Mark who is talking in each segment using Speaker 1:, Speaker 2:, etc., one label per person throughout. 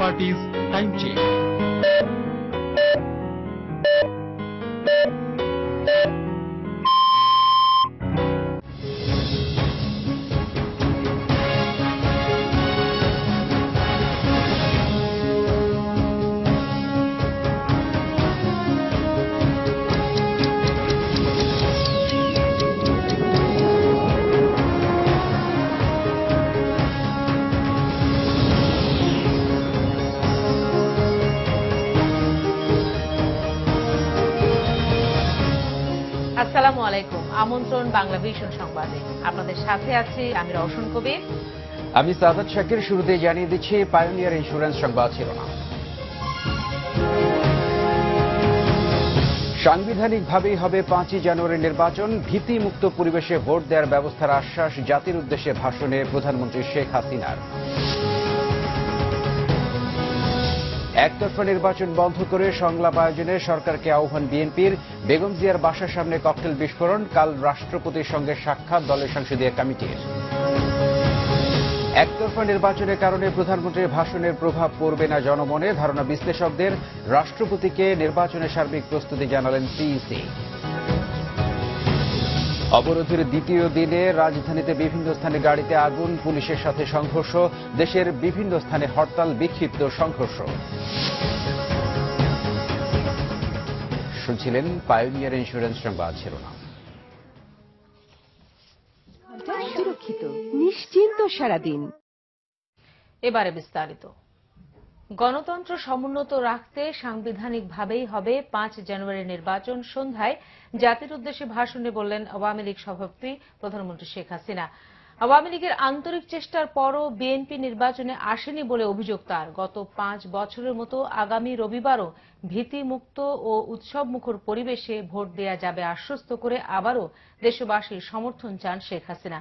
Speaker 1: parties time change. আমন্ত্রণ Bangla vision সংবাদে আপনাদের সাথে আছি আমি রওশন কবির
Speaker 2: আমি সাদাত শাকির শুরুতে জানিয়ে দিচ্ছি পায়োনিয়ার ইন্স্যুরেন্স সংবাদ শিরোনাম সাংবিধানিকভাবেই হবে পাঁচই জানুয়ারি নির্বাচন ভীতিমুক্ত পরিবেশে ভোট দেওয়ার ব্যবস্থার আশ্বাস জাতির উদ্দেশ্যে ভাষণে প্রধানমন্ত্রী শেখ হাসিনার একতরফা নির্বাচন বন্ধ করে সংলাপ আয়োজনে সরকারকে আহ্বান বিএনপির বেগম জিয়ার বাসার সামনে ককটেল বিস্ফোরণ কাল রাষ্ট্রপতির সঙ্গে সাক্ষাৎ দলের সংসদীয় কমিটির একতরফা নির্বাচনের কারণে প্রধানমন্ত্রীর ভাষণের প্রভাব পড়বে না জনমনে ধারণা বিশ্লেষকদের রাষ্ট্রপতিকে নির্বাচনের সার্বিক প্রস্তুতি জানালেন সিইসি অবরোধের দ্বিতীয় দিনে রাজধানীতে বিভিন্ন স্থানে গাড়িতে আগুন পুলিশের সাথে সংঘর্ষ দেশের বিভিন্ন স্থানে হরতাল বিক্ষিপ্ত সংঘর্ষ শুনছিলেন পায়োনিয়ার ইন্স্যুরেন্স সংবাদ শিরোনাম
Speaker 1: সুরক্ষিত নিশ্চিন্ত সারাদিন এবারে বিস্তারিত গণতন্ত্র সমুন্নত রাখতে সাংবিধানিকভাবেই হবে পাঁচ জানুয়ারি নির্বাচন সন্ধ্যায় জাতির উদ্দেশ্যে ভাষণে বললেন আওয়ামী লীগ সভাপতি প্রধানমন্ত্রী শেখ হাসিনা আওয়ামী লীগের আন্তরিক চেষ্টার পরও বিএনপি নির্বাচনে আসেনি বলে অভিযোগ তার গত পাঁচ বছরের মতো আগামী রবিবারও ভীতিমুক্ত ও উৎসবমুখর পরিবেশে ভোট দেয়া যাবে আশ্বস্ত করে আবারও দেশবাসীর সমর্থন চান শেখ হাসিনা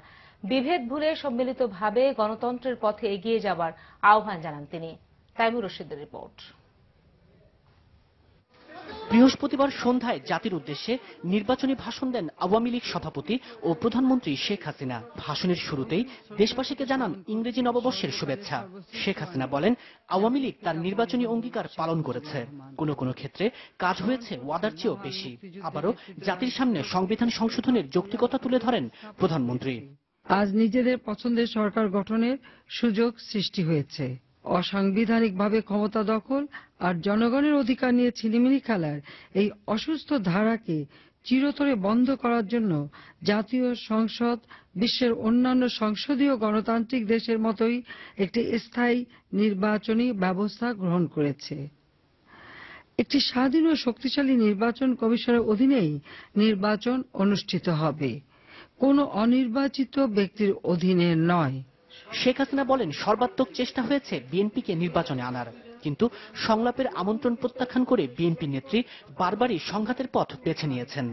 Speaker 1: বিভেদ ভুলে সম্মিলিতভাবে গণতন্ত্রের পথে এগিয়ে যাবার আহ্বান জানান তিনি তাইমুর রশিদের রিপোর্ট
Speaker 3: বৃহস্পতিবার সন্ধ্যায় জাতির উদ্দেশ্যে নির্বাচনী ভাষণ দেন আওয়ামী লীগ সভাপতি ও প্রধানমন্ত্রী শেখ হাসিনা ভাষণের শুরুতেই দেশবাসীকে জানান ইংরেজি নববর্ষের শুভেচ্ছা শেখ হাসিনা বলেন আওয়ামী লীগ তার নির্বাচনী অঙ্গীকার পালন করেছে কোনো কোনো ক্ষেত্রে কাজ হয়েছে ওয়াদার চেয়েও বেশি আবারও জাতির সামনে সংবিধান সংশোধনের যৌক্তিকতা তুলে ধরেন প্রধানমন্ত্রী
Speaker 4: আজ নিজেদের পছন্দের সরকার গঠনের সুযোগ সৃষ্টি হয়েছে অসাংবিধানিকভাবে ক্ষমতা দখল আর জনগণের অধিকার নিয়ে ছিনিমিনি খেলার এই অসুস্থ ধারাকে চিরতরে বন্ধ করার জন্য জাতীয় সংসদ বিশ্বের অন্যান্য সংসদীয় গণতান্ত্রিক দেশের মতোই একটি স্থায়ী নির্বাচনী ব্যবস্থা গ্রহণ করেছে একটি স্বাধীন ও শক্তিশালী নির্বাচন কমিশনের অধীনেই নির্বাচন অনুষ্ঠিত হবে কোনো অনির্বাচিত ব্যক্তির অধীনে নয়
Speaker 3: শেখ হাসিনা বলেন সর্বাত্মক চেষ্টা হয়েছে বিএনপিকে নির্বাচনে আনার কিন্তু সংলাপের আমন্ত্রণ প্রত্যাখ্যান করে বিএনপি নেত্রী বারবারই সংঘাতের পথ বেছে নিয়েছেন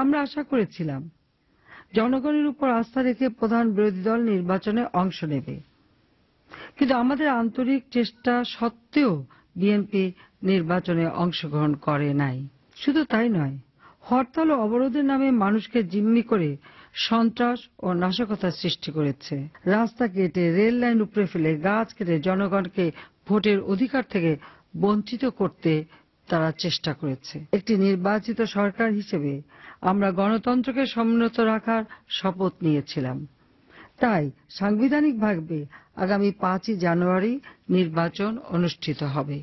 Speaker 4: আমরা আশা করেছিলাম জনগণের উপর আস্থা রেখে প্রধান বিরোধী দল নির্বাচনে অংশ নেবে কিন্তু আমাদের আন্তরিক চেষ্টা সত্ত্বেও বিএনপি নির্বাচনে অংশগ্রহণ করে নাই শুধু তাই নয় হরতাল ও অবরোধের নামে মানুষকে জিম্মি করে সন্ত্রাস ও নাশকতার সৃষ্টি করেছে রাস্তা কেটে রেল লাইন উপরে ফেলে গাছ কেটে জনগণকে ভোটের অধিকার থেকে বঞ্চিত করতে তারা চেষ্টা করেছে একটি নির্বাচিত সরকার হিসেবে আমরা গণতন্ত্রকে সমুন্নত রাখার শপথ নিয়েছিলাম তাই সাংবিধানিকভাবে আগামী পাঁচই জানুয়ারি নির্বাচন অনুষ্ঠিত হবে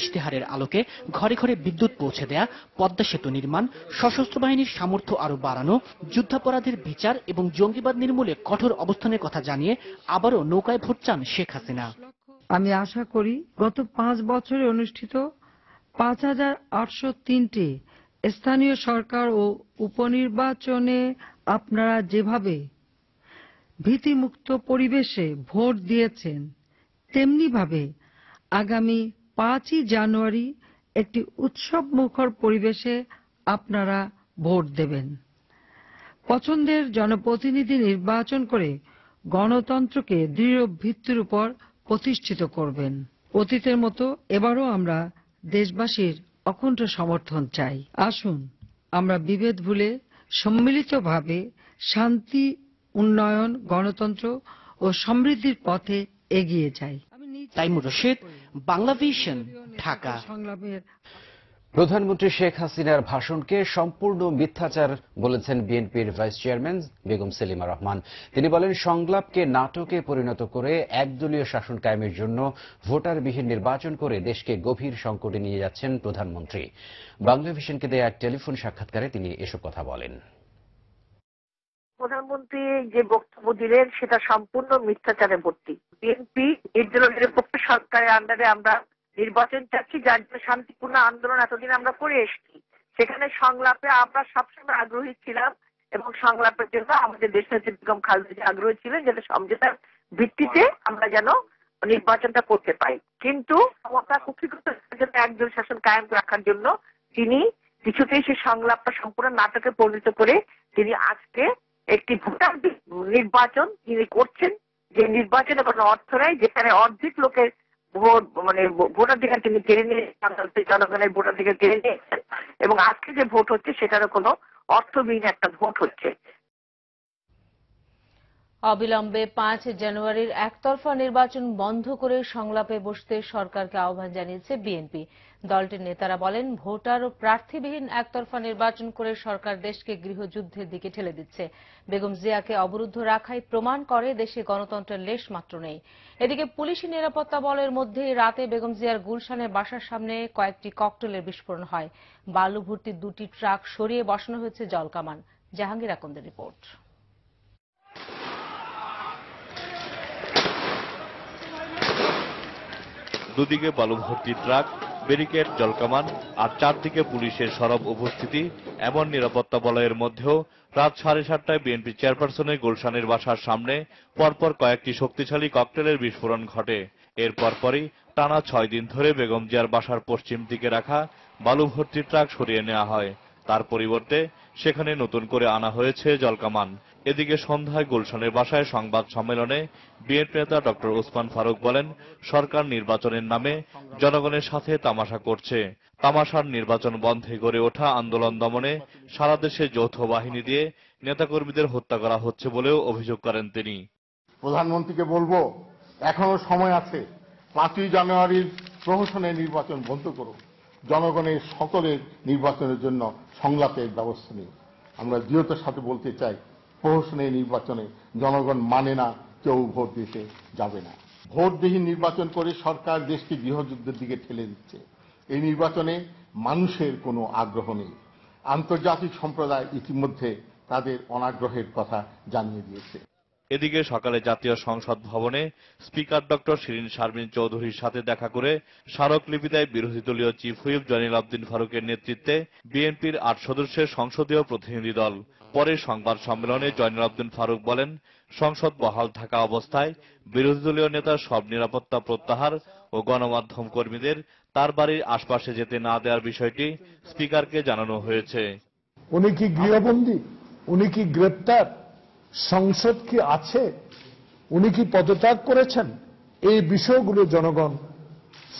Speaker 3: ইশতেহারের আলোকে ঘরে ঘরে বিদ্যুৎ পৌঁছে দেয়া পদ্মা সেতু নির্মাণ সশস্ত্র বাহিনীর সামর্থ্য আরও বাড়ানো যুদ্ধাপরাধের বিচার এবং জঙ্গিবাদ নির্মূলে কঠোর অবস্থানের কথা জানিয়ে আবারও নৌকায় ভোট চান শেখ হাসিনা
Speaker 4: আমি আশা করি গত পাঁচ বছরে অনুষ্ঠিত পাঁচ হাজার আটশো তিনটি স্থানীয় সরকার ও উপনির্বাচনে আপনারা যেভাবে ভীতিমুক্ত পরিবেশে ভোট দিয়েছেন তেমনিভাবে আগামী পাঁচই জানুয়ারি একটি উৎসব মুখর পরিবেশে আপনারা ভোট দেবেন পছন্দের জনপ্রতিনিধি নির্বাচন করে গণতন্ত্রকে দৃঢ় ভিত্তির উপর প্রতিষ্ঠিত করবেন অতীতের মতো এবারও আমরা দেশবাসীর অখণ্ড সমর্থন চাই আসুন আমরা বিভেদ ভুলে সম্মিলিতভাবে শান্তি উন্নয়ন গণতন্ত্র ও সমৃদ্ধির পথে এগিয়ে যাই
Speaker 3: তাইমুর রশিদ বাংলাভিশন ঢাকা
Speaker 2: প্রধানমন্ত্রী শেখ হাসিনার ভাষণকে সম্পূর্ণ মিথ্যাচার বলেছেন বিএনপির ভাইস চেয়ারম্যান বেগম সেলিমা রহমান তিনি বলেন সংলাপকে নাটকে পরিণত করে একদলীয় শাসন কায়েমের জন্য ভোটারবিহীন নির্বাচন করে দেশকে গভীর সংকটে নিয়ে যাচ্ছেন প্রধানমন্ত্রী বাংলাভিশনকে দেয়া এক টেলিফোন সাক্ষাৎকারে তিনি এসব কথা বলেন
Speaker 5: প্রধানমন্ত্রী যে বক্তব্য দিলেন সেটা সম্পূর্ণ মিথ্যাচারে ভর্তি বিএনপি নির্দলীয় নিরপেক্ষ সরকারের আন্ডারে আমরা নির্বাচন চাচ্ছি যার জন্য শান্তিপূর্ণ আন্দোলন এতদিন আমরা করে এসেছি সেখানে সংলাপে আমরা সবসময় আগ্রহী ছিলাম এবং সংলাপের জন্য আমাদের দেশ নেত্রী বেগম খালেদা আগ্রহী ছিলেন যাতে সমঝোতার ভিত্তিতে আমরা যেন নির্বাচনটা করতে পারি কিন্তু ক্ষমতা কুক্ষিগত জন্য একজন শাসন কায়েম রাখার জন্য তিনি কিছুতেই সেই সংলাপটা সম্পূর্ণ নাটকে পরিণত করে তিনি আজকে একটি ভোটার নির্বাচন তিনি করছেন যে নির্বাচনে কোনো অর্থ নাই যেখানে অর্ধেক লোকের ভোট মানে ভোটাধিকার তিনি কেড়ে নিয়ে জনগণের ভোটাধিকার কেড়ে নিয়েছেন এবং আজকে যে ভোট হচ্ছে সেটারও কোনো অর্থবিহীন একটা ভোট হচ্ছে
Speaker 1: অবিলম্বে পাঁচ জানুয়ারির একতরফা নির্বাচন বন্ধ করে সংলাপে বসতে সরকারকে আহ্বান জানিয়েছে বিএনপি দলটির নেতারা বলেন ভোটার ও প্রার্থীবিহীন একতরফা নির্বাচন করে সরকার দেশকে গৃহযুদ্ধের দিকে ঠেলে দিচ্ছে বেগম জিয়াকে অবরুদ্ধ রাখাই প্রমাণ করে দেশে গণতন্ত্রের লেশ মাত্র নেই এদিকে পুলিশি নিরাপত্তা বলের মধ্যে রাতে বেগম জিয়ার গুলশানের বাসার সামনে কয়েকটি ককটেলের বিস্ফোরণ হয় বালু ভর্তি দুটি ট্রাক সরিয়ে বসানো হয়েছে জলকামান জাহাঙ্গীর আকন্দের রিপোর্ট
Speaker 6: দুদিকে বালুভর্তি ট্রাক ব্যারিকেড জলকামান আর চারদিকে পুলিশের সরব উপস্থিতি এমন নিরাপত্তা বলয়ের মধ্যেও রাত সাড়ে সাতটায় বিএনপি চেয়ারপারসনের গুলশানের বাসার সামনে পরপর কয়েকটি শক্তিশালী ককটেলের বিস্ফোরণ ঘটে এর পরপরই টানা ছয় দিন ধরে বেগম জিয়ার বাসার পশ্চিম দিকে রাখা বালুভর্তি ট্রাক সরিয়ে নেওয়া হয় তার পরিবর্তে সেখানে নতুন করে আনা হয়েছে জলকামান এদিকে সন্ধ্যায় গুলশানের বাসায় সংবাদ সম্মেলনে বিএনপি নেতা ডক্টর ওসমান ফারুক বলেন সরকার নির্বাচনের নামে জনগণের সাথে তামাশা করছে তামাশার নির্বাচন বন্ধে গড়ে ওঠা আন্দোলন দমনে সারা দেশে যৌথ বাহিনী দিয়ে নেতাকর্মীদের হত্যা করা হচ্ছে বলেও অভিযোগ করেন তিনি
Speaker 7: প্রধানমন্ত্রীকে বলবো এখনো সময় আছে পাঁচই জানুয়ারির প্রহসনে নির্বাচন বন্ধ করুন জনগণের সকলের নির্বাচনের জন্য সংলাপের ব্যবস্থা নিন আমরা দৃঢ়তার সাথে বলতে চাই সাহস নেই নির্বাচনে জনগণ মানে না কেউ ভোট দিতে যাবে না ভোটবিহীন নির্বাচন করে সরকার দেশকে গৃহযুদ্ধের দিকে ঠেলে দিচ্ছে এই নির্বাচনে মানুষের কোনো আগ্রহ নেই আন্তর্জাতিক সম্প্রদায় ইতিমধ্যে তাদের অনাগ্রহের কথা জানিয়ে দিয়েছে
Speaker 6: এদিকে সকালে জাতীয় সংসদ ভবনে স্পিকার ডক্টর শিরিন শারমিন চৌধুরীর সাথে দেখা করে স্মারকলিপিতে বিরোধী দলীয় চিফ হুইপ জয়নিল আবদিন ফারুকের নেতৃত্বে বিএনপির আট সদস্যের সংসদীয় প্রতিনিধি দল পরে সংবাদ সম্মেলনে জয়নুল আব্দুল ফারুক বলেন সংসদ বহাল থাকা অবস্থায় বিরোধী দলীয় নেতার সব নিরাপত্তা প্রত্যাহার ও গণমাধ্যম কর্মীদের তার বাড়ির আশপাশে যেতে না দেওয়ার বিষয়টি স্পিকারকে জানানো হয়েছে
Speaker 7: উনি কি গৃহবন্দী উনি কি গ্রেপ্তার সংসদ কি আছে উনি কি পদত্যাগ করেছেন এই বিষয়গুলো জনগণ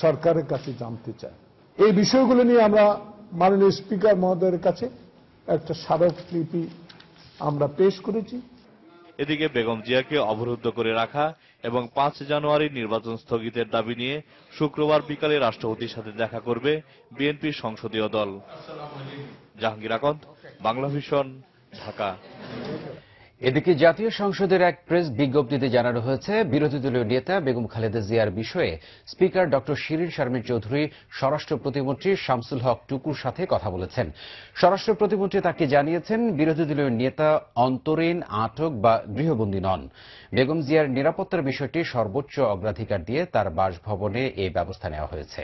Speaker 7: সরকারের কাছে জানতে চায় এই বিষয়গুলো নিয়ে আমরা মাননীয় স্পিকার মহোদয়ের কাছে একটা স্মারকলিপি আমরা পেশ করেছি
Speaker 6: এদিকে বেগম জিয়াকে অবরুদ্ধ করে রাখা এবং পাঁচ জানুয়ারি নির্বাচন স্থগিতের দাবি নিয়ে শুক্রবার বিকালে রাষ্ট্রপতির সাথে দেখা করবে বিএনপির সংসদীয় দল জাহাঙ্গীর আকন্দ বাংলাভিশন ঢাকা
Speaker 2: এদিকে জাতীয় সংসদের এক প্রেস বিজ্ঞপ্তিতে জানানো হয়েছে বিরোধী দলীয় নেতা বেগম খালেদা জিয়ার বিষয়ে স্পিকার ডক্টর শিরিন শারমিন চৌধুরী স্বরাষ্ট্র প্রতিমন্ত্রী শামসুল হক টুকুর সাথে কথা বলেছেন স্বরাষ্ট্র প্রতিমন্ত্রী তাকে জানিয়েছেন বিরোধী দলীয় নেতা অন্তরীণ আটক বা গৃহবন্দী নন বেগম জিয়ার নিরাপত্তার বিষয়টি সর্বোচ্চ অগ্রাধিকার দিয়ে তার বাসভবনে এই ব্যবস্থা নেওয়া হয়েছে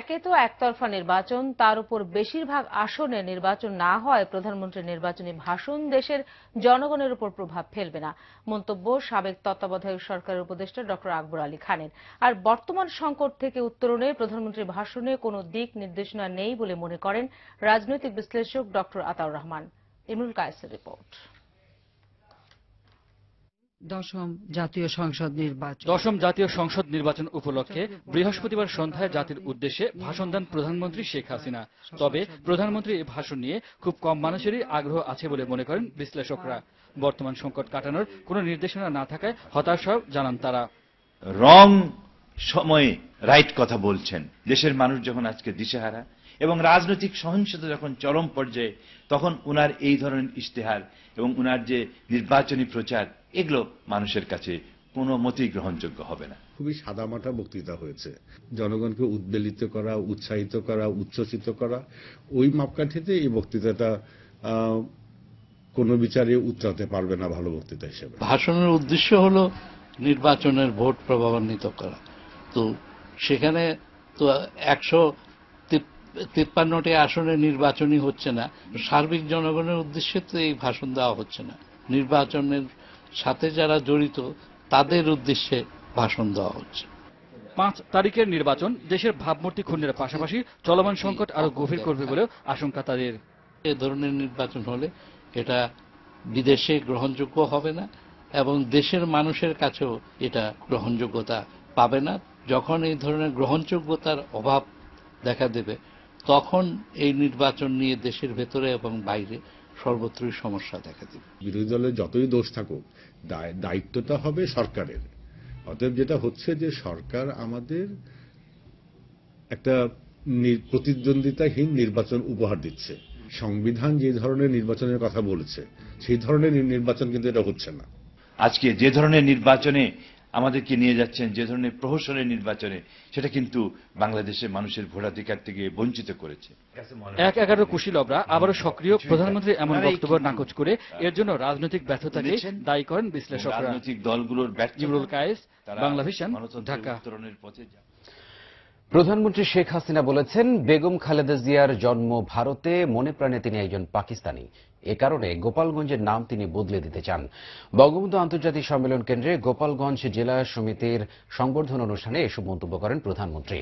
Speaker 1: একে তো একতরফা নির্বাচন তার উপর বেশিরভাগ আসনে নির্বাচন না হয় প্রধানমন্ত্রীর নির্বাচনী ভাষণ দেশের জনগণের উপর প্রভাব ফেলবে না মন্তব্য সাবেক তত্ত্বাবধায়ক সরকারের উপদেষ্টা ডক্টর আকবর আলী খানের আর বর্তমান সংকট থেকে উত্তরণে প্রধানমন্ত্রীর ভাষণে কোনো দিক নির্দেশনা নেই বলে মনে করেন রাজনৈতিক বিশ্লেষক ডক্টর আতাউর রহমান ইমরুল কায়েসের রিপোর্ট
Speaker 8: দশম জাতীয় সংসদ নির্বাচন দশম জাতীয় সংসদ নির্বাচন উপলক্ষে বৃহস্পতিবার সন্ধ্যায় জাতির উদ্দেশ্যে ভাষণ দেন প্রধানমন্ত্রী শেখ হাসিনা তবে প্রধানমন্ত্রী এই ভাষণ নিয়ে খুব কম মানুষেরই আগ্রহ আছে বলে মনে করেন বিশ্লেষকরা বর্তমান সংকট কাটানোর কোনো নির্দেশনা না থাকায় হতাশাও জানান তারা
Speaker 9: রং সময়ে রাইট কথা বলছেন দেশের মানুষ যখন আজকে দিশেহারা এবং রাজনৈতিক সহিংসতা যখন চরম পর্যায়ে তখন উনার এই ধরনের ইশতেহার এবং উনার যে নির্বাচনী প্রচার এগুলো মানুষের কাছে কোনো মতেই গ্রহণযোগ্য হবে না
Speaker 10: খুবই সাদামাটা বক্তৃতা হয়েছে জনগণকে উদ্বেলিত করা উৎসাহিত করা উচ্ছ্বসিত করা ওই মাপকাঠিতে এই বক্তৃতাটা কোনো বিচারে উতরাতে পারবে না ভালো বক্তৃতা হিসেবে
Speaker 11: ভাষণের উদ্দেশ্য হলো নির্বাচনের ভোট প্রভাবান্বিত করা তো সেখানে তো একশো তিপ্পান্নটি আসনে নির্বাচনই হচ্ছে না সার্বিক জনগণের উদ্দেশ্যে তো এই ভাষণ দেওয়া হচ্ছে না নির্বাচনের সাথে যারা জড়িত তাদের উদ্দেশ্যে ভাষণ দেওয়া হচ্ছে
Speaker 8: পাঁচ তারিখের নির্বাচন দেশের ভাবমূর্তি ক্ষুণ্ণের পাশাপাশি চলমান সংকট আরো গভীর করবে বলেও আশঙ্কা তাদের
Speaker 11: এ ধরনের নির্বাচন হলে এটা বিদেশে গ্রহণযোগ্য হবে না এবং দেশের মানুষের কাছেও এটা গ্রহণযোগ্যতা পাবে না যখন এই ধরনের গ্রহণযোগ্যতার অভাব দেখা দেবে তখন এই নির্বাচন নিয়ে দেশের ভেতরে এবং বাইরে সর্বত্রই সমস্যা দেখা দেবে
Speaker 10: বিরোধী দলের যতই দোষ থাকুক দায়িত্বটা হবে সরকারের অতএব যেটা হচ্ছে যে সরকার আমাদের একটা প্রতিদ্বন্দ্বিতাহীন নির্বাচন উপহার দিচ্ছে সংবিধান যে ধরনের নির্বাচনের কথা বলেছে সেই ধরনের নির্বাচন কিন্তু এটা হচ্ছে না
Speaker 9: আজকে যে ধরনের নির্বাচনে আমাদেরকে নিয়ে যাচ্ছেন যে ধরনের প্রহসনের নির্বাচনে সেটা কিন্তু বাংলাদেশের মানুষের ভোটাধিকার থেকে বঞ্চিত করেছে
Speaker 8: এক এগারো কুশিলবরা আবারও সক্রিয় প্রধানমন্ত্রী এমন বক্তব্য নাকচ করে এর জন্য রাজনৈতিক ব্যর্থতাকে দায়ী করেন বিশ্লেষক রাজনৈতিক দলগুলোর
Speaker 2: প্রধানমন্ত্রী শেখ হাসিনা বলেছেন বেগম খালেদা জিয়ার জন্ম ভারতে মনে প্রাণে তিনি একজন পাকিস্তানি এ কারণে গোপালগঞ্জের নাম তিনি বদলে দিতে চান বঙ্গবন্ধু আন্তর্জাতিক সম্মেলন কেন্দ্রে গোপালগঞ্জ জেলা সমিতির সংবর্ধন অনুষ্ঠানে এসব মন্তব্য করেন প্রধানমন্ত্রী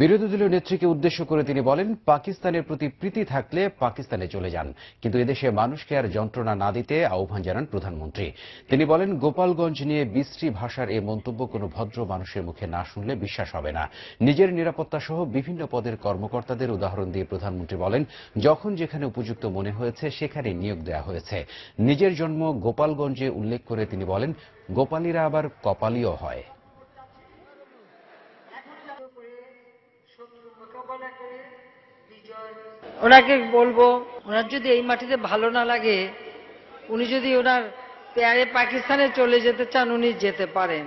Speaker 2: বিরোধী দলীয় নেত্রীকে উদ্দেশ্য করে তিনি বলেন পাকিস্তানের প্রতি প্রীতি থাকলে পাকিস্তানে চলে যান কিন্তু এদেশে মানুষকে আর যন্ত্রণা না দিতে আহ্বান জানান প্রধানমন্ত্রী তিনি বলেন গোপালগঞ্জ নিয়ে বিশ্রী ভাষার এ মন্তব্য কোনো ভদ্র মানুষের মুখে না শুনলে বিশ্বাস হবে না নিজের নিরাপত্তা সহ বিভিন্ন পদের কর্মকর্তাদের উদাহরণ দিয়ে প্রধানমন্ত্রী বলেন যখন যেখানে উপযুক্ত মনে হয়েছে সেখানে নিয়োগ দেওয়া হয়েছে নিজের জন্ম গোপালগঞ্জে উল্লেখ করে তিনি বলেন গোপালীরা আবার কপালিও হয়
Speaker 12: ওনাকে বলবো ওনার যদি এই মাটিতে ভালো না লাগে উনি যদি ওনার পেয়ারে পাকিস্তানে চলে যেতে চান উনি যেতে পারেন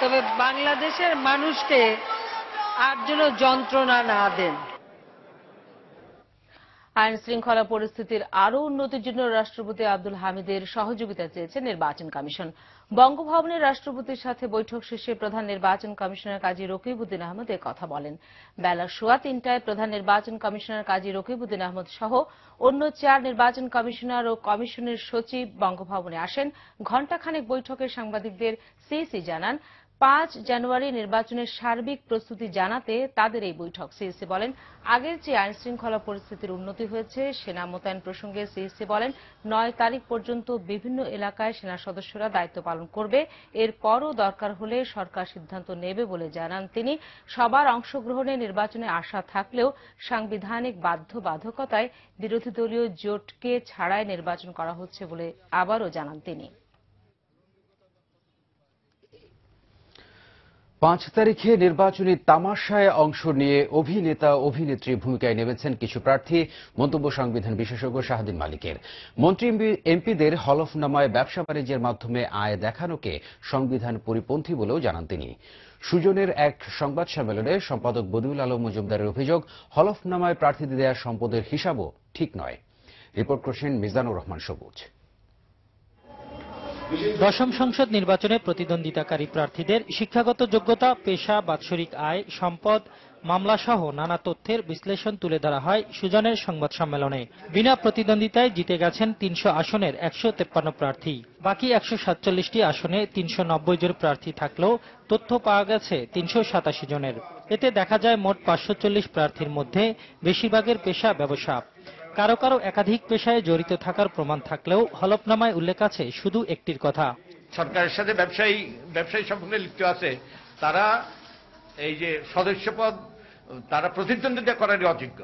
Speaker 12: তবে বাংলাদেশের মানুষকে আর যেন যন্ত্রণা না দেন
Speaker 1: আইন শৃঙ্খলা পরিস্থিতির আরও উন্নতির জন্য রাষ্ট্রপতি আব্দুল হামিদের সহযোগিতা চেয়েছে নির্বাচন কমিশন বঙ্গভবনে রাষ্ট্রপতির সাথে বৈঠক শেষে প্রধান নির্বাচন কমিশনার কাজী রকিবউদ্দিন আহমদ কথা বলেন বেলা সোয়া তিনটায় প্রধান নির্বাচন কমিশনার কাজী রকিবউদ্দিন আহমদ সহ অন্য চার নির্বাচন কমিশনার ও কমিশনের সচিব বঙ্গভবনে আসেন ঘণ্টাখানেক বৈঠকে সাংবাদিকদের সিসি জানান পাঁচ জানুয়ারি নির্বাচনের সার্বিক প্রস্তুতি জানাতে তাদের এই বৈঠক সিএসি বলেন আগের চেয়ে আইন শৃঙ্খলা পরিস্থিতির উন্নতি হয়েছে সেনা মোতায়েন প্রসঙ্গে সিএসি বলেন নয় তারিখ পর্যন্ত বিভিন্ন এলাকায় সেনা সদস্যরা দায়িত্ব পালন করবে এরপরও দরকার হলে সরকার সিদ্ধান্ত নেবে বলে জানান তিনি সবার অংশগ্রহণে নির্বাচনে আশা থাকলেও সাংবিধানিক বাধ্যবাধকতায় বিরোধী দলীয় জোটকে ছাড়াই নির্বাচন করা হচ্ছে বলে আবারও জানান তিনি
Speaker 2: পাঁচ তারিখে নির্বাচনী তামাশায় অংশ নিয়ে অভিনেতা অভিনেত্রী ভূমিকায় নেমেছেন কিছু প্রার্থী মন্তব্য সংবিধান বিশেষজ্ঞ শাহদিন মালিকের মন্ত্রী এমপিদের হলফনামায় ব্যবসা বাণিজ্যের মাধ্যমে আয় দেখানোকে সংবিধান পরিপন্থী বলেও জানান তিনি সুজনের এক সংবাদ সম্মেলনে সম্পাদক বদিউল আলম মজুমদারের অভিযোগ হলফনামায় প্রার্থীদের দেয়া সম্পদের হিসাবও ঠিক নয় রিপোর্ট করছেন মিজানুর রহমান সবুজ
Speaker 1: দশম সংসদ নির্বাচনে প্রতিদ্বন্দ্বিতাকারী প্রার্থীদের শিক্ষাগত যোগ্যতা পেশা বাৎসরিক আয় সম্পদ মামলা সহ নানা তথ্যের বিশ্লেষণ তুলে ধরা হয় সুজনের সংবাদ সম্মেলনে বিনা প্রতিদ্বন্দ্বিতায় জিতে গেছেন তিনশো আসনের একশো তেপ্পান্ন প্রার্থী বাকি একশো সাতচল্লিশটি আসনে তিনশো নব্বই জন প্রার্থী থাকলেও তথ্য পাওয়া গেছে তিনশো সাতাশি জনের এতে দেখা যায় মোট পাঁচশো চল্লিশ প্রার্থীর মধ্যে বেশিরভাগের পেশা ব্যবসা কারো কারো একাধিক পেশায় জড়িত থাকার প্রমাণ থাকলেও হলফনামায় উল্লেখ আছে শুধু একটির কথা
Speaker 13: সরকারের সাথে ব্যবসায়ী ব্যবসায়ী সম্পর্কে লিপ্ত আছে তারা এই যে সদস্যপদ তারা প্রতিদ্বন্দ্বিতা করার অযোগ্য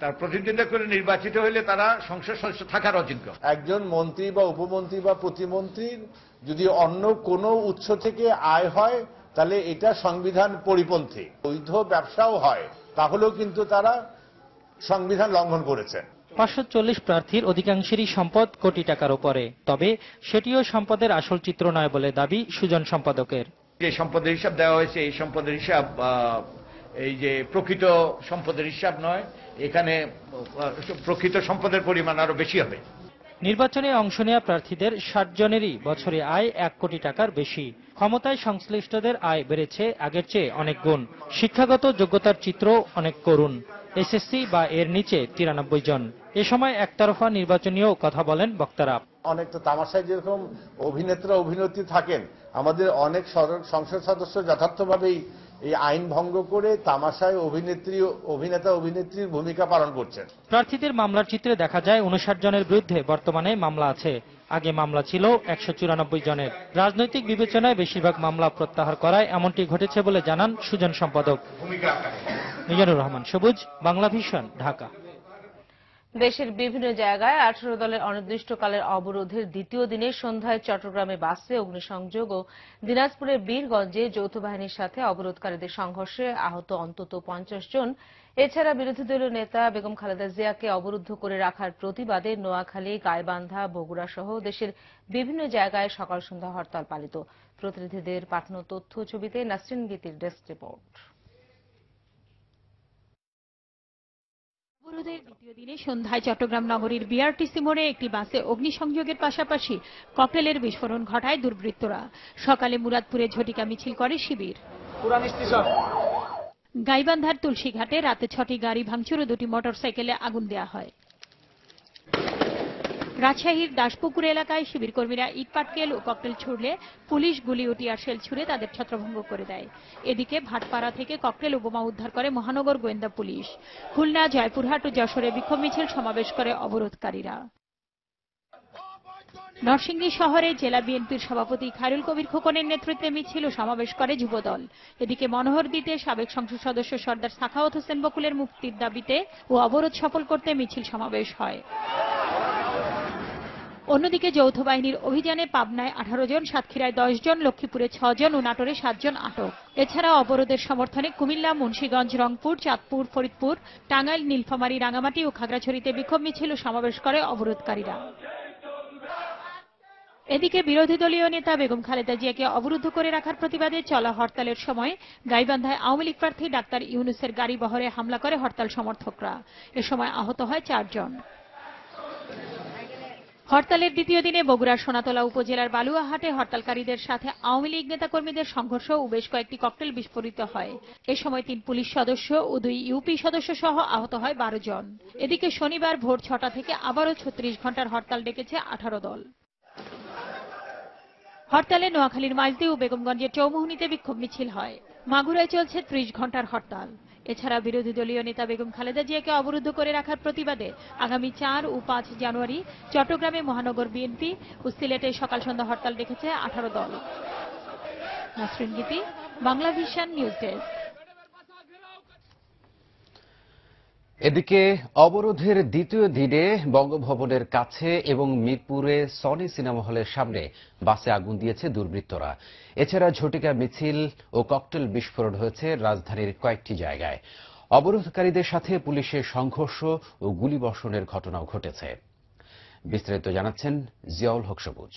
Speaker 13: তার প্রতিদ্বন্দ্বিতা করে নির্বাচিত হলে তারা সংসদ সদস্য থাকার অযোগ্য
Speaker 14: একজন মন্ত্রী বা উপমন্ত্রী বা প্রতিমন্ত্রীর যদি অন্য কোনো উৎস থেকে আয় হয় তাহলে এটা সংবিধান পরিপন্থী বৈধ ব্যবসাও হয় তাহলেও কিন্তু তারা সংবিধান লঙ্ঘন করেছে
Speaker 1: পাঁচশো প্রার্থীর অধিকাংশেরই সম্পদ কোটি টাকার উপরে তবে সেটিও সম্পদের আসল চিত্র নয় বলে দাবি সুজন সম্পাদকের
Speaker 15: যে সম্পদের হিসাব দেওয়া হয়েছে এই সম্পদের হিসাব এই যে প্রকৃত সম্পদের হিসাব নয় এখানে প্রকৃত সম্পদের পরিমাণ আরো বেশি হবে
Speaker 1: নির্বাচনে অংশ নেওয়া প্রার্থীদের ষাট জনেরই বছরে আয় এক কোটি টাকার বেশি ক্ষমতায় সংশ্লিষ্টদের আয় বেড়েছে আগের চেয়ে অনেক গুণ শিক্ষাগত যোগ্যতার চিত্র অনেক করুণ এসএসসি বা এর নিচে তিরানব্বই জন এ সময় একতরফা নির্বাচনীয় কথা বলেন বক্তারা
Speaker 14: তো তামাশায় যেরকম অভিনেতা অভিনেত্রী থাকেন আমাদের অনেক সংসদ সদস্য যথার্থভাবেই এই আইন ভঙ্গ করে তামাশায় অভিনেত্রী অভিনেতা অভিনেত্রীর ভূমিকা পালন করছেন
Speaker 1: প্রার্থীদের মামলার চিত্রে দেখা যায় উনষাট জনের বিরুদ্ধে বর্তমানে মামলা আছে আগে মামলা ছিল একশো চুরানব্বই জনের রাজনৈতিক বিবেচনায় বেশিরভাগ মামলা প্রত্যাহার করায় এমনটি ঘটেছে বলে জানান সুজন সম্পাদক
Speaker 8: মিজানুর রহমান সবুজ বাংলা ভিশন ঢাকা
Speaker 1: দেশের বিভিন্ন জায়গায় আঠারো দলের অনির্দিষ্টকালের অবরোধের দ্বিতীয় দিনে সন্ধ্যায় চট্টগ্রামে বাসে অগ্নিসংযোগ ও দিনাজপুরের বীরগঞ্জে যৌথ বাহিনীর সাথে অবরোধকারীদের সংঘর্ষে আহত অন্তত পঞ্চাশ জন এছাড়া বিরোধী দলীয় নেতা বেগম খালেদা জিয়াকে অবরুদ্ধ করে রাখার প্রতিবাদে নোয়াখালী গাইবান্ধা বগুড়া সহ দেশের বিভিন্ন জায়গায় সকাল সন্ধ্যা হরতাল পালিত প্রতিনিধিদের পাঠানো তথ্য ছবিতে নাসরিন গীতির ডেস্ক রিপোর্ট অবরোধের দ্বিতীয় দিনে সন্ধ্যায় চট্টগ্রাম নগরীর বিআরটিসি মোড়ে একটি বাসে অগ্নিসংযোগের পাশাপাশি ককটেলের বিস্ফোরণ ঘটায় দুর্বৃত্তরা সকালে মুরাদপুরে ঝটিকা মিছিল করে শিবির গাইবান্ধার তুলসীঘাটে রাতে ছটি গাড়ি ভাঙচুর ও দুটি মোটরসাইকেলে আগুন দেয়া হয় রাজশাহীর দাসপুকুর এলাকায় শিবিরকর্মীরা ইটপাটকেল ও ককটেল ছুড়লে পুলিশ গুলি উঠি টিয়ার শেল ছুড়ে তাদের ছত্রভঙ্গ করে দেয় এদিকে ভাটপাড়া থেকে ককটেল ও বোমা উদ্ধার করে মহানগর গোয়েন্দা পুলিশ খুলনা জয়পুরহাট ও যশোরে বিক্ষোভ মিছিল সমাবেশ করে অবরোধকারীরা নরসিংদী শহরে জেলা বিএনপির সভাপতি খায়রুল কবির খোকনের নেতৃত্বে মিছিল ও সমাবেশ করে যুবদল এদিকে মনোহর দিতে সাবেক সংসদ সদস্য সর্দার সাখাওয়াত হোসেন বকুলের মুক্তির দাবিতে ও অবরোধ সফল করতে মিছিল সমাবেশ হয় অন্যদিকে যৌথ বাহিনীর অভিযানে পাবনায় আঠারো জন সাতক্ষীরায় দশ জন লক্ষ্মীপুরে ছ জন ও নাটোরে সাতজন আটক এছাড়া অবরোধের সমর্থনে কুমিল্লা মুন্সীগঞ্জ রংপুর চাঁদপুর ফরিদপুর টাঙ্গাইল নীলফামারী রাঙামাটি ও খাগড়াছড়িতে বিক্ষোভ মিছিল ও সমাবেশ করে অবরোধকারীরা এদিকে বিরোধী দলীয় নেতা বেগম খালেদা জিয়াকে অবরুদ্ধ করে রাখার প্রতিবাদে চলা হরতালের সময় গাইবান্ধায় আওয়ামী লীগ প্রার্থী ডাক্তার ইউনুসের গাড়ি বহরে হামলা করে হরতাল সমর্থকরা এ সময় আহত হয় চারজন হরতালের দ্বিতীয় দিনে বগুড়ার সোনাতলা উপজেলার বালুয়াহাটে হরতালকারীদের সাথে আওয়ামী লীগ নেতাকর্মীদের সংঘর্ষ ও বেশ কয়েকটি ককটেল বিস্ফোরিত হয় এ সময় তিন পুলিশ সদস্য ও দুই ইউপি সদস্য সহ আহত হয় বারো জন এদিকে শনিবার ভোর ছটা থেকে আবারও ছত্রিশ ঘন্টার হরতাল ডেকেছে আঠারো দল হরতালে নোয়াখালীর মাইজদি ও বেগমগঞ্জের চৌমুহনীতে বিক্ষোভ মিছিল হয় মাগুরায় চলছে ত্রিশ ঘন্টার হরতাল এছাড়া বিরোধী দলীয় নেতা বেগম খালেদা জিয়াকে অবরুদ্ধ করে রাখার প্রতিবাদে আগামী চার ও পাঁচ জানুয়ারি চট্টগ্রামে মহানগর বিএনপি ও সিলেটে সকাল সন্ধ্যা হরতাল ডেকেছে আঠারো দল গীতি বাংলাভিশন নিউজ ডেস্ক
Speaker 2: এদিকে অবরোধের দ্বিতীয় দিনে বঙ্গভবনের কাছে এবং মিরপুরে সনি সিনেমা হলের সামনে বাসে আগুন দিয়েছে দুর্বৃত্তরা এছাড়া ঝটিকা মিছিল ও ককটেল বিস্ফোরণ হয়েছে রাজধানীর কয়েকটি জায়গায় অবরোধকারীদের সাথে পুলিশের সংঘর্ষ ও গুলিবর্ষণের ঘটনাও ঘটেছে বিস্তারিত জানাচ্ছেন জিয়াউল হক সবুজ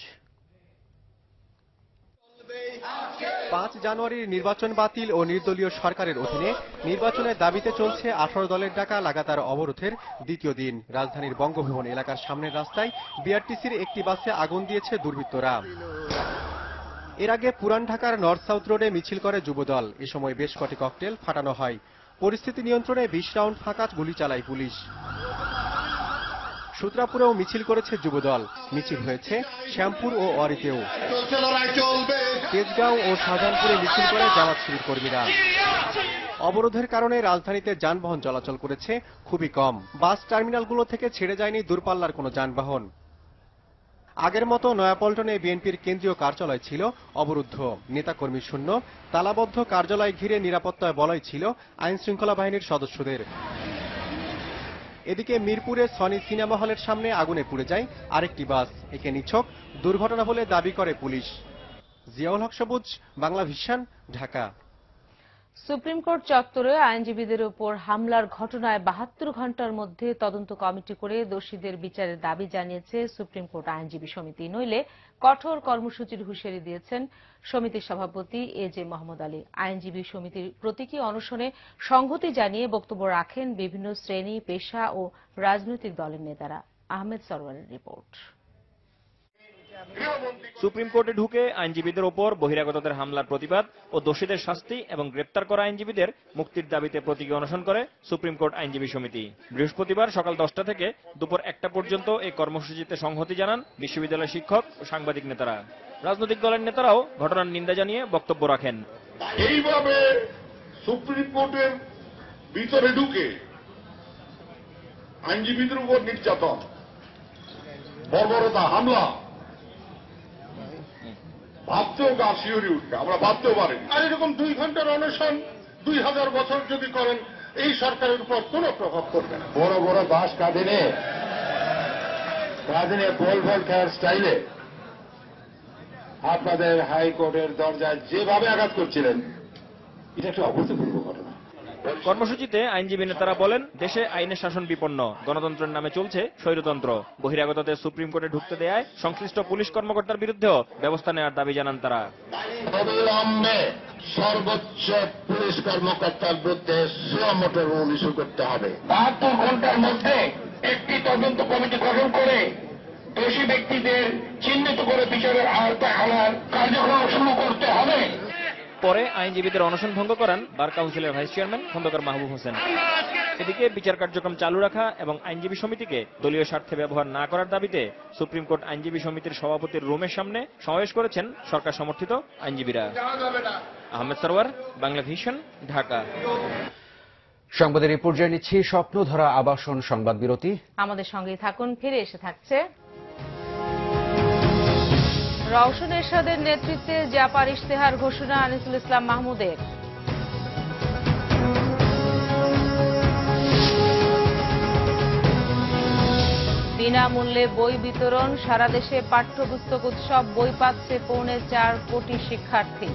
Speaker 8: পাঁচ জানুয়ারির নির্বাচন বাতিল ও নির্দলীয় সরকারের অধীনে নির্বাচনের দাবিতে চলছে আঠারো দলের ডাকা লাগাতার অবরোধের দ্বিতীয় দিন রাজধানীর বঙ্গভবন এলাকার সামনের রাস্তায় বিআরটিসির একটি বাসে আগুন দিয়েছে দুর্বৃত্তরা এর আগে পুরান ঢাকার নর্থ সাউথ রোডে মিছিল করে যুবদল এ সময় বেশ কটি ককটেল ফাটানো হয় পরিস্থিতি নিয়ন্ত্রণে বিশ রাউন্ড ফাঁকা গুলি চালায় পুলিশ সুত্রাপুরেও মিছিল করেছে যুবদল মিছিল হয়েছে শ্যামপুর ও অরিতেও তেজগাঁও ও শাহজাহানপুরে মিছিল করে জামাত শিবির কর্মীরা অবরোধের কারণে রাজধানীতে যানবাহন চলাচল করেছে খুবই কম বাস টার্মিনালগুলো থেকে ছেড়ে যায়নি দূরপাল্লার কোনো যানবাহন আগের মতো নয়াপল্টনে বিএনপির কেন্দ্রীয় কার্যালয় ছিল অবরুদ্ধ নেতাকর্মী শূন্য তালাবদ্ধ কার্যালয় ঘিরে নিরাপত্তায় বলয় ছিল আইন শৃঙ্খলা বাহিনীর সদস্যদের এদিকে মিরপুরে সনি সিনেমা হলের সামনে আগুনে পুড়ে যায় আরেকটি বাস একে নিছক দুর্ঘটনা বলে দাবি করে police Ziaul Haque Sabuj Bangla Vision Dhaka
Speaker 1: supreme court চত্বরে আইনজীবীদের উপর হামলার ঘটনায় বাহাত্তর ঘন্টার মধ্যে তদন্ত কমিটি করে দোষীদের বিচারের দাবি জানিয়েছে সুপ্রিম কোর্ট আইনজীবী সমিতি নইলে কঠোর কর্মসূচির হুঁশিয়ারি দিয়েছেন সমিতির সভাপতি এ জে মোহাম্মদ আলী আইনজীবী সমিতির প্রতীকী অনশনে সংহতি জানিয়ে বক্তব্য রাখেন বিভিন্ন শ্রেণী পেশা ও রাজনৈতিক দলের নেতারা আহমেদ সরওয়ারের রিপোর্ট
Speaker 8: সুপ্রিম কোর্টে ঢুকে আইনজীবীদের ওপর বহিরাগতদের হামলার প্রতিবাদ ও দোষীদের শাস্তি এবং গ্রেপ্তার করা আইনজীবীদের মুক্তির দাবিতে প্রতীকী অনশন করে সুপ্রিম কোর্ট আইনজীবী সমিতি বৃহস্পতিবার সকাল দশটা থেকে দুপুর একটা পর্যন্ত এই কর্মসূচিতে সংহতি জানান বিশ্ববিদ্যালয়ের শিক্ষক ও সাংবাদিক নেতারা রাজনৈতিক দলের নেতারাও ঘটনার নিন্দা জানিয়ে বক্তব্য রাখেন
Speaker 16: এইভাবে সুপ্রিম কোর্টের ভিতরে ঢুকে আইনজীবীদের উপর নির্যাতন বর্বরতা হামলা ভাবতেও গা শিওরি উঠবে আমরা ভাবতেও পারি আর এরকম দুই ঘন্টার অনশন দুই হাজার বছর যদি করেন এই সরকারের উপর কোন প্রভাব পড়বে না বড় বড় বাস কাঁধে নে কাঁধে নিয়ে বল বল খেয়ার স্টাইলে আপনাদের হাইকোর্টের দরজায় যেভাবে আঘাত করছিলেন এটা একটা অভূতপূর্ব
Speaker 8: কর্মসূচিতে আইনজীবী নেতারা বলেন দেশে আইনের শাসন বিপন্ন গণতন্ত্রের নামে চলছে স্বৈরতন্ত্র বহিরাগতদের সুপ্রিম কোর্টে ঢুকতে দেয় সংশ্লিষ্ট পুলিশ কর্মকর্তার বিরুদ্ধেও ব্যবস্থা নেওয়ার দাবি জানান তারা
Speaker 16: সর্বোচ্চ পুলিশ কর্মকর্তার বিরুদ্ধে রুল ইস্যু করতে হবে বাহাত্তর ঘন্টার মধ্যে একটি তদন্ত কমিটি গঠন করে দোষী ব্যক্তিদের চিহ্নিত করে বিচারের আওতায় আনার কার্যক্রম শুরু করতে হবে
Speaker 8: পরে আইনজীবীদের অনশন ভঙ্গ করেন বার কাউন্সিলের ভাইস চেয়ারম্যান খন্দকার মাহবুব হোসেন এদিকে বিচার কার্যক্রম চালু রাখা এবং আইনজীবী সমিতিকে দলীয় স্বার্থে ব্যবহার না করার দাবিতে সুপ্রিম কোর্ট আইনজীবী সমিতির সভাপতির রুমের সামনে সমাবেশ করেছেন সরকার সমর্থিত আইনজীবীরা আহমেদ সরোয়ার বাংলা ভিশন ঢাকা
Speaker 2: সংবাদের এই পর্যায়ে নিচ্ছি স্বপ্নধরা আবাসন সংবাদ বিরতি
Speaker 1: আমাদের সঙ্গে থাকুন ফিরে এসে থাকছে রওশন এরশাদের নেতৃত্বে জাপার ইশতেহার ঘোষণা আনিসুল ইসলাম মাহমুদের বিনামূল্যে বই বিতরণ সারা দেশে পাঠ্যপুস্তক উৎসব বই পাচ্ছে পৌনে চার কোটি শিক্ষার্থী